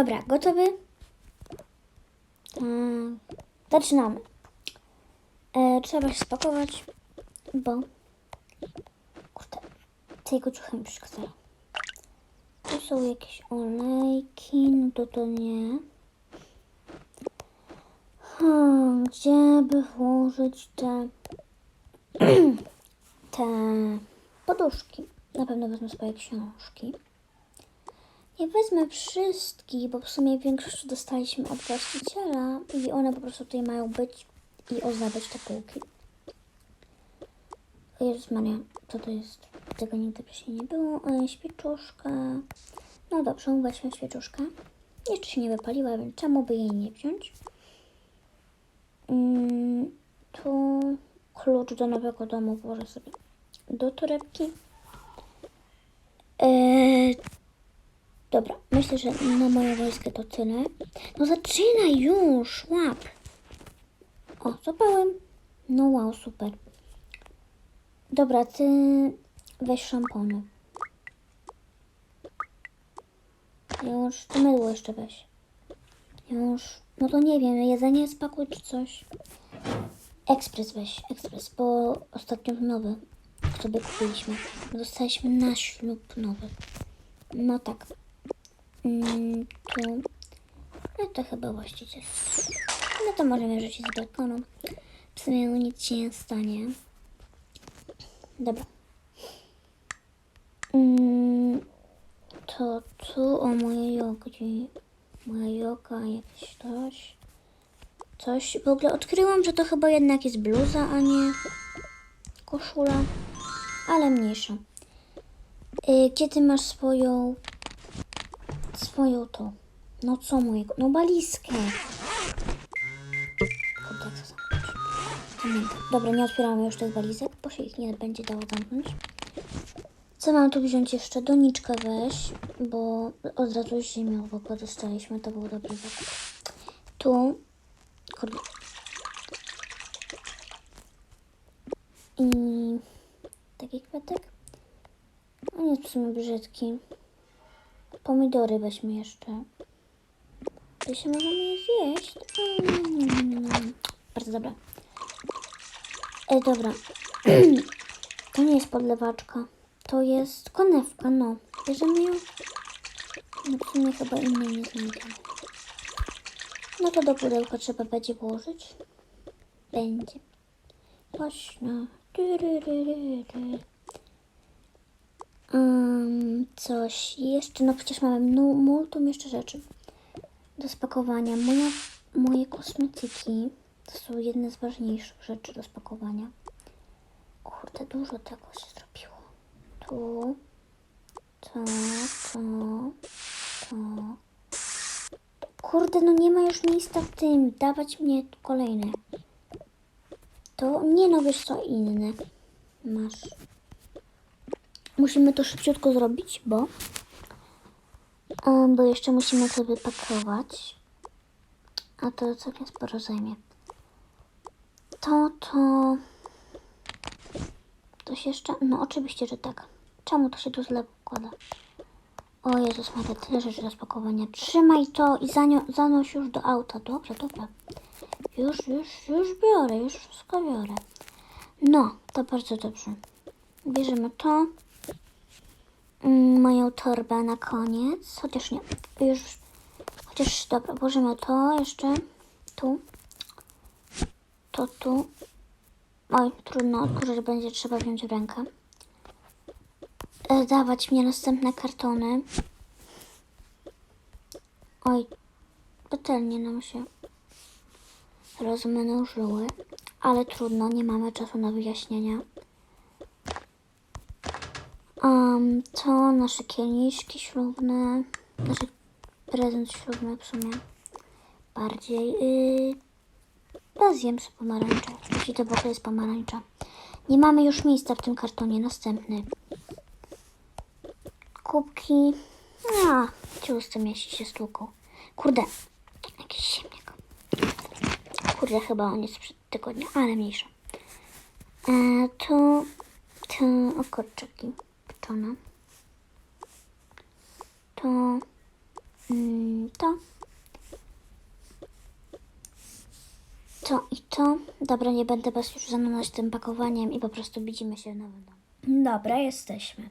Dobra, gotowy? Tak. Zaczynamy. E, trzeba się spakować, bo... Kurde, tej koczuchy mi przeszkadzają. Tu są jakieś olejki, no to to nie. Hmm, gdzie by włożyć te... te poduszki? Na pewno wezmę swoje książki. Nie wezmę wszystkich, bo w sumie większość dostaliśmy od właściciela i one po prostu tutaj mają być i ozdabiać te półki. Jezus Maria, co to jest? Tego nigdy wcześniej nie było. E, świeczuszka. No dobrze, weźmy świeczuszkę. Jeszcze się nie wypaliła, więc czemu by jej nie wziąć? Mm, tu klucz do nowego domu włożę sobie do torebki. Eee, dobra, myślę, że na moją wojskę to tyle. No zaczynaj już, łap. O, zapałem. No wow, super. Dobra, ty weź szampony. Już, to mydło jeszcze weź. Już, no to nie wiem, jedzenie spakuj czy coś. Ekspres weź, ekspres, bo ostatnio nowy sobie kupiliśmy. Dostaliśmy na ślub nowy. No tak. Tu. No to chyba właściciel. No to możemy rzucić z balkonu. W sumie nic się nie stanie. Dobra. Mm, to tu o moje jogi. Moja joga, jakieś coś. Coś. W ogóle odkryłam, że to chyba jednak jest bluza, a nie koszula. Ale mniejsza. Y, gdzie ty masz swoją... Swoją to? No co mojego? No baliskę. Pamiętam. Dobra, nie otwieramy już tych walizek, bo się ich nie będzie dało zamknąć. Co mam tu wziąć jeszcze? Doniczkę weź, bo od razu ziemią w ogóle dostaliśmy, to był dobry. Tu, kurde. I taki kwiatek. On jest w sumie brzydki. Pomidory weźmy jeszcze. To się możemy je zjeść. Mm, Bardzo dobra. E, dobra. To nie jest podlewaczka. To jest konewka, no. Bierzemy ją. No w sumie chyba innej nie znajdziemy. No to do pudełka trzeba będzie włożyć. Będzie. Głośno. Um, coś jeszcze. No przecież mamy mnu- multum jeszcze rzeczy do spakowania. Moja, moje kosmetyki to są jedne z ważniejszych rzeczy do spakowania. Kurde, dużo tego się zrobiło. Tu, to, to, to. Kurde, no nie ma już miejsca w tym. Dawać mnie kolejne. To nie no, wiesz co, inne. Masz. Musimy to szybciutko zrobić, bo... bo jeszcze musimy to wypakować. A to całkiem sporo zajmie. To, to... Się jeszcze... No oczywiście, że tak. Czemu to się tu źle układa? O Jezus Maria, tyle rzeczy do spakowania. Trzymaj to i zanio- zanoś już do auta. Dobrze, dobra. Już, już, już biorę, już wszystko biorę. No, to bardzo dobrze. Bierzemy to. Moją torbę na koniec. Chociaż nie. Już. Chociaż dobra, włożymy to jeszcze. Tu. To tu. Oj, trudno, że będzie trzeba wziąć w rękę. E, dawać mnie następne kartony. Oj, patelnie nam się rozmnożyły, ale trudno, nie mamy czasu na wyjaśnienia. Um, to nasze kieliszki ślubne, nasz prezent ślubny w sumie bardziej. Yy, to zjem z pomarańcza, jeśli to w ogóle jest pomarańcza. Nie mamy już miejsca w tym kartonie, następny. Kubki, a, ciusty mieści się stłuką. Kurde, jakiś ziemniak. Kurde, chyba on jest sprzed tygodnia, ale mniejsza. E, to, to okurczyki pieczone. To mm, to. To i to. Dobra, nie będę was już zanonać tym pakowaniem i po prostu widzimy się nowym domu. Dobra, jesteśmy.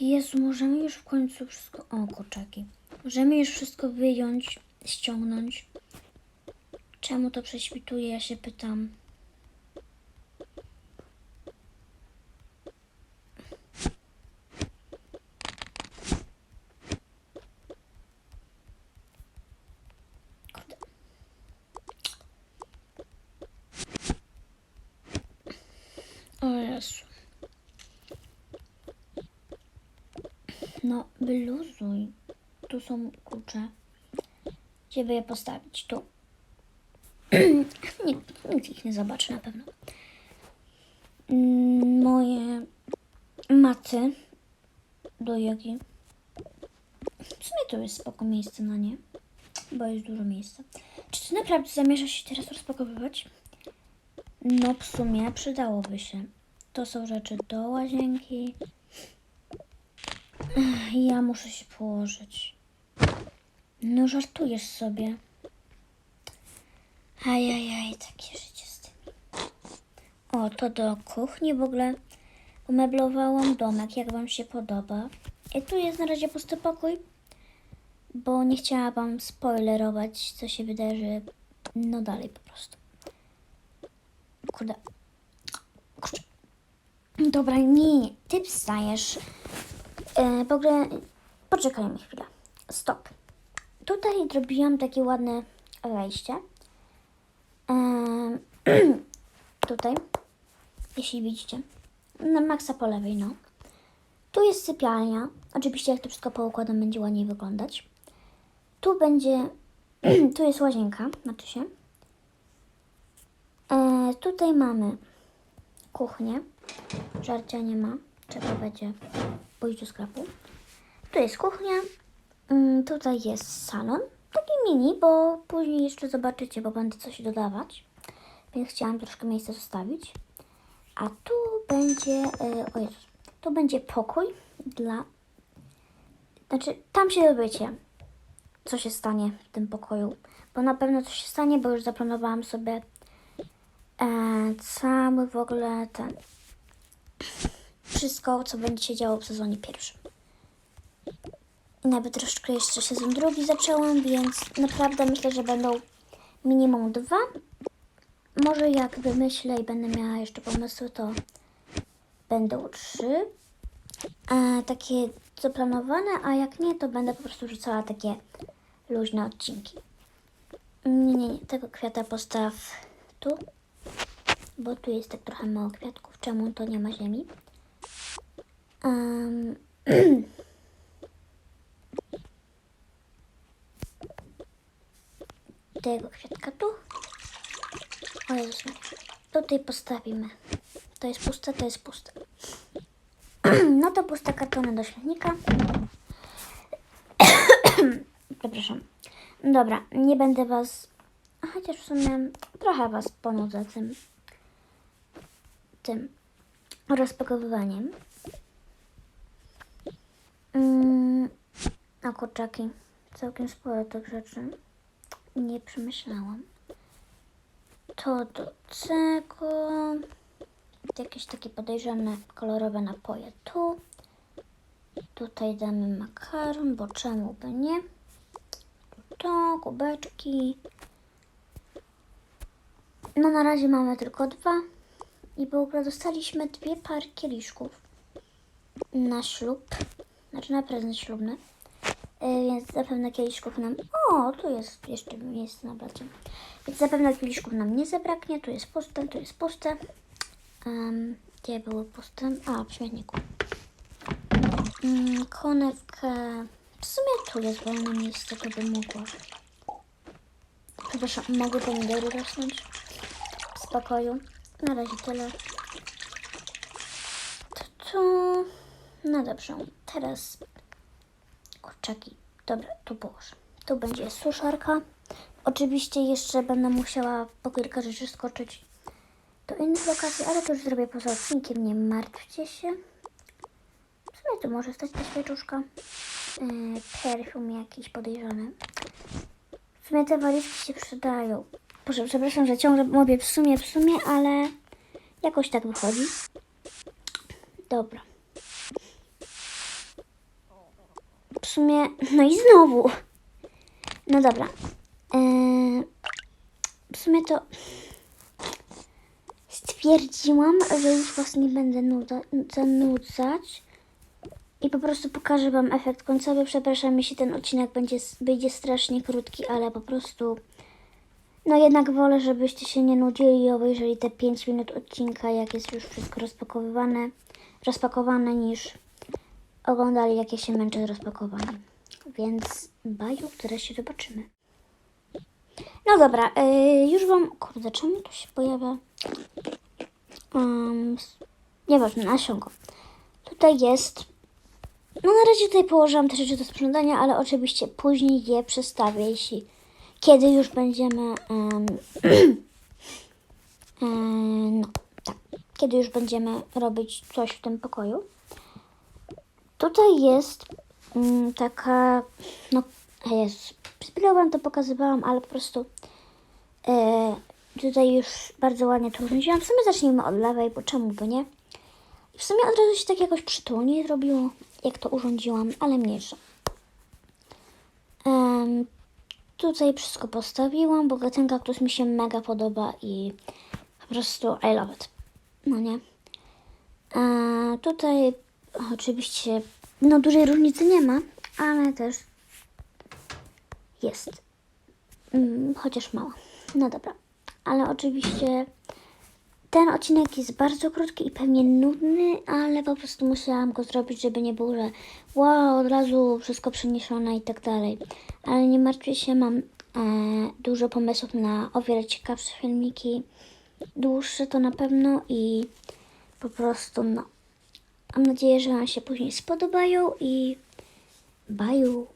Jezu, możemy już w końcu wszystko... O, kurczaki. Możemy już wszystko wyjąć, ściągnąć. Czemu to prześwituje, ja się pytam. Kurde. O No, wyluzuj. Tu są klucze. Gdzie by je postawić? Tu. nikt, nikt ich nie zobaczy na pewno. Mm, Moje maty do jogi. W sumie to jest spoko miejsce na nie, bo jest dużo miejsca. Czy ty naprawdę zamierzasz się teraz rozpakowywać? No w sumie przydałoby się. To są rzeczy do łazienki. Ja muszę się położyć. No żartujesz sobie. Ajajaj, takie życie z tym. O, to do kuchni w ogóle umeblowałam domek, jak Wam się podoba. I tu jest na razie pusty pokój, bo nie chciałam Wam spoilerować, co się wydarzy no dalej po prostu. Kurde. Kurczę. Dobra, nie, nie, ty wstajesz. E, w ogóle, poczekaj mi chwilę. Stop. Tutaj zrobiłam takie ładne wejście. Em, tutaj, jeśli widzicie, na maksa po lewej, no. Tu jest sypialnia. Oczywiście, jak to wszystko poukładam, będzie ładniej wyglądać. Tu będzie, tu jest łazienka, znaczy się. E, tutaj mamy kuchnię. Żarcia nie ma. Trzeba będzie pójść do sklepu. Tu jest kuchnia. Mm, Tutaj jest salon. Taki mini, bo później jeszcze zobaczycie, bo będę coś dodawać. Więc chciałam troszkę miejsca zostawić. A tu będzie, e, o Jezus, tu będzie pokój dla, znaczy tam się dowiecie, co się stanie w tym pokoju. Bo na pewno coś się stanie, bo już zaplanowałam sobie e, cały w ogóle ten, wszystko, co będzie się działo w sezonie pierwszym. Nawet troszeczkę jeszcze sezon drugi zaczęłam, więc naprawdę myślę, że będą minimum dwa. Może jak wymyślę i będę miała jeszcze pomysły, to będą trzy. E, takie zaplanowane, a jak nie, to będę po prostu rzucała takie luźne odcinki. Nie, nie, nie, tego kwiata postaw tu, bo tu jest tak trochę mało kwiatków. Czemu to nie ma ziemi? Em, tego kwiatka tu. O Jezus, Maria. tutaj postawimy. To jest puste, to jest puste. No to puste kartony do śmietnika. Przepraszam. Dobra, nie będę was, chociaż w sumie trochę was ponudzę tym, tym rozpakowywaniem. Mm, a kurczaki, całkiem sporo tych rzeczy. Nie przemyślałam. To do tego. Jakieś takie podejrzane kolorowe napoje tu. Tutaj damy makaron, bo czemu by nie? To, kubeczki. No na razie mamy tylko dwa. I w ogóle dostaliśmy dwie pary kieliszków na ślub. Znaczy na prezent ślubny. E, Więc zapewne kieliszków nam... O, tu jest jeszcze miejsce na blacie. Więc zapewne kieliszków nam nie zabraknie. Tu jest puste, tu jest puste. Um, gdzie były puste? A, w śmietniku. Mm, konewkę... W sumie tu jest wolne miejsce, to by mogło. Przepraszam, mogły pomidory rosnąć w spokoju. Na razie tyle. To tu... No dobrze, teraz kurczaki. Dobra, tu położę. Tu będzie suszarka. Oczywiście jeszcze będę musiała po kilka rzeczy skoczyć do innych lokacji, ale to już zrobię poza odcinkiem, nie martwcie się. W sumie tu może stać ta świeczuszka. Yy, perfum jakiś podejrzany. W sumie te walizki się przydają. Boże, przepraszam, że ciągle mówię w sumie, w sumie, ale jakoś tak wychodzi. Dobra. W sumie, no i znowu. No dobra. Yy, w sumie to stwierdziłam, że już was nie będę zanudzać i po prostu pokażę wam efekt końcowy. Przepraszam, jeśli ten odcinek będzie, będzie strasznie krótki, ale po prostu no jednak wolę, żebyście się nie nudzili i obejrzeli te 5 minut odcinka, jak jest już wszystko rozpakowywane, rozpakowane, niż oglądali, jak ja się męczę z rozpakowaniem. Więc baju, teraz się zobaczymy. No dobra, yy, już wam... Kurde, czemu tu się pojawia... Um, nieważne, nasionko. Tutaj jest... No na razie tutaj położyłam te rzeczy do sprzątania, ale oczywiście później je przestawię, jeśli... Kiedy już będziemy... em, em, no, tak. Kiedy już będziemy robić coś w tym pokoju. Tutaj jest mm, taka, no, jest, przed wam to pokazywałam, ale po prostu e, tutaj już bardzo ładnie to urządziłam. W sumie zacznijmy od lewej, bo czemu by nie? W sumie od razu się tak jakoś przytulnie zrobiło, jak to urządziłam, ale mniejsza. Em, tutaj wszystko postawiłam, bo ten kaktus mi się mega podoba i po prostu I love it. No nie? A tutaj oczywiście no dużej różnicy nie ma, ale też jest. Mm, chociaż mała. No dobra. Ale oczywiście ten odcinek jest bardzo krótki i pewnie nudny, ale po prostu musiałam go zrobić, żeby nie było, że wow, od razu wszystko przeniesione i tak dalej. Ale nie martwcie się, mam e, dużo pomysłów na o wiele ciekawsze filmiki. Dłuższe to na pewno i po prostu no. Mam nadzieję, że Wam się później spodobają i baju.